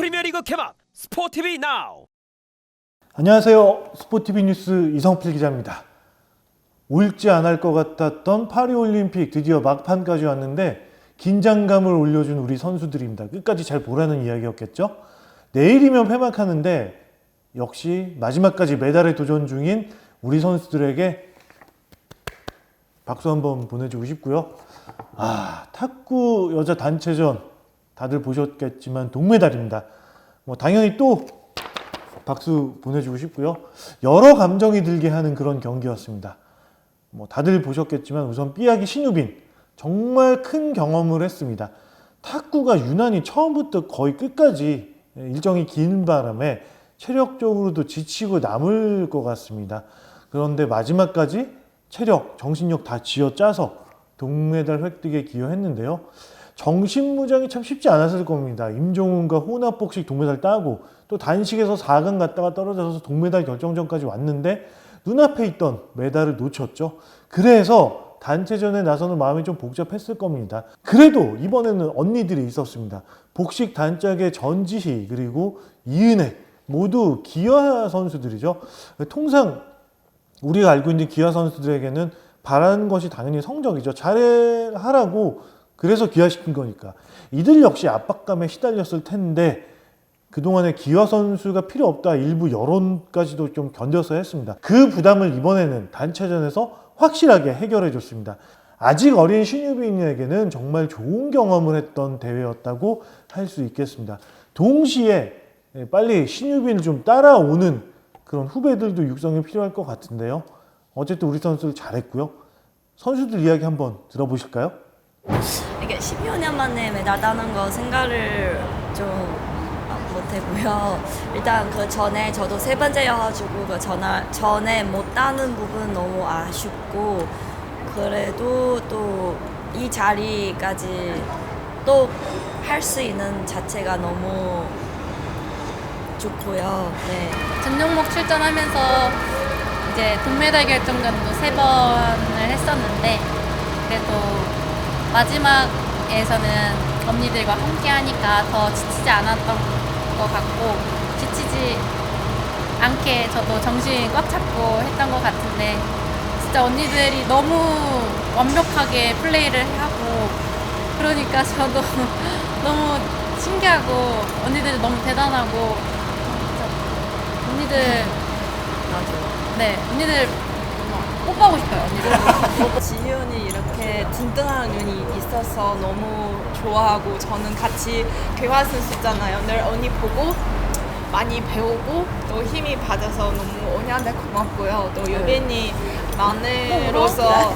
프리미어리그 개막 스포티비 나우 안녕하세요. 스포티비 뉴스 이성필 기자입니다. 옳지 않을 것 같았던 파리 올림픽 드디어 막판까지 왔는데 긴장감을 올려준 우리 선수들입니다. 끝까지 잘 보라는 이야기였겠죠? 내일이면 폐막하는데 역시 마지막까지 메달에 도전 중인 우리 선수들에게 박수 한번 보내주고 싶고요. 아, 탁구 여자 단체전 다들 보셨겠지만 동메달입니다. 뭐 당연히 또 박수 보내주고 싶고요. 여러 감정이 들게 하는 그런 경기였습니다. 뭐 다들 보셨겠지만 우선 삐약이 신유빈 정말 큰 경험을 했습니다. 탁구가 유난히 처음부터 거의 끝까지 일정이 긴 바람에 체력적으로도 지치고 남을 것 같습니다. 그런데 마지막까지 체력, 정신력 다 쥐어짜서 동메달 획득에 기여했는데요. 정신무장이 참 쉽지 않았을 겁니다. 임종훈과 혼합복식 동메달 따고 또 단식에서 4강 갔다가 떨어져서 동메달 결정전까지 왔는데 눈앞에 있던 메달을 놓쳤죠. 그래서 단체전에 나서는 마음이 좀 복잡했을 겁니다. 그래도 이번에는 언니들이 있었습니다. 복식 단짝의 전지희 그리고 이은혜 모두 기아 선수들이죠. 통상 우리가 알고 있는 기아 선수들에게는 바라는 것이 당연히 성적이죠. 잘하라고 그래서 기아시킨 거니까. 이들 역시 압박감에 시달렸을 텐데 그동안에 기아 선수가 필요 없다 일부 여론까지도 좀 견뎌서 했습니다. 그 부담을 이번에는 단체전에서 확실하게 해결해 줬습니다. 아직 어린 신유빈에게는 정말 좋은 경험을 했던 대회였다고 할 수 있겠습니다. 동시에 빨리 신유빈을 좀 따라오는 그런 후배들도 육성이 필요할 것 같은데요. 어쨌든 우리 선수들 잘했고요. 선수들 이야기 한번 들어보실까요? 이게 10여 년 만에 메달 따는 거 생각을 좀 못했고요. 일단 그 전에 저도 세 번째여가지고 그 전에, 전에 못 따는 부분 너무 아쉽고 그래도 또 이 자리까지 또 할 수 있는 자체가 너무 좋고요. 네. 전 종목 출전하면서 이제 동메달 결정전도 세 번을 했었는데 그래도 마지막에서는 언니들과 함께 하니까 더 지치지 않았던 것 같고 지치지 않게 저도 정신 꽉 잡고 했던 것 같은데 진짜 언니들이 너무 완벽하게 플레이를 하고 그러니까 저도 너무 신기하고 언니들이 너무 대단하고 진짜 언니들 네 언니들 뽀뽀하고 싶어요 지훈이 이렇게 든든한 눈이 있어서 너무 좋아하고 저는 같이 괴화 선수잖아요. 늘 언니 보고 많이 배우고 또 힘이 받아서 너무 언니한테 고맙고요. 또 유빈이 막내로서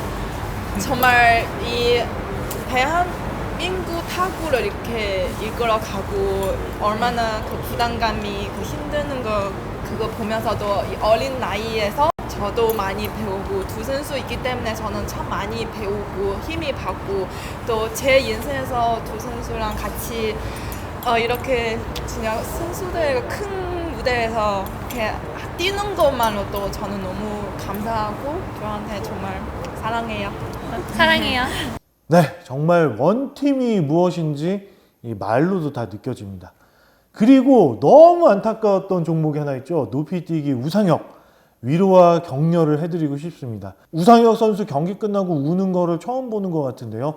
정말 이 대한민국 타구를 이렇게 이끌어 가고 얼마나 그 부담감이 그 힘드는 거 그거 보면서도 이 어린 나이에서 저도 많이 배우고 두 선수 있기 때문에 저는 참 많이 배우고 힘이 받고 또 제 인생에서 두 선수랑 같이 어, 이렇게 진짜 선수들 큰 무대에서 이렇게 뛰는 것만으로도 저는 너무 감사하고 저한테 정말 사랑해요. 사랑해요 네, 정말 원팀이 무엇인지 이 말로도 다 느껴집니다. 그리고 너무 안타까웠던 종목이 하나 있죠. 높이뛰기 우상혁. 위로와 격려를 해드리고 싶습니다. 우상혁 선수 경기 끝나고 우는 거를 처음 보는 것 같은데요.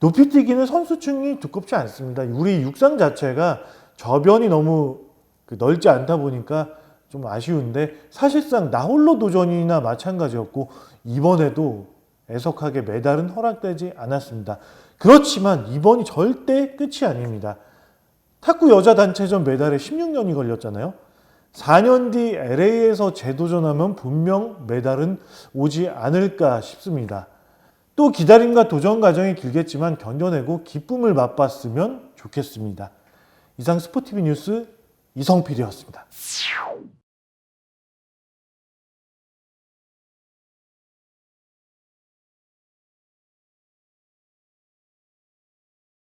높이뛰기는 선수층이 두껍지 않습니다. 우리 육상 자체가 저변이 너무 그 넓지 않다 보니까 좀 아쉬운데 사실상 나홀로 도전이나 마찬가지였고 이번에도 애석하게 메달은 허락되지 않았습니다. 그렇지만 이번이 절대 끝이 아닙니다. 탁구 여자 단체전 메달에 16년이 걸렸잖아요. 4년 뒤 LA에서 재도전하면 분명 메달은 오지 않을까 싶습니다. 또 기다림과 도전 과정이 길겠지만 견뎌내고 기쁨을 맛봤으면 좋겠습니다. 이상 스포티비 뉴스 이성필이었습니다.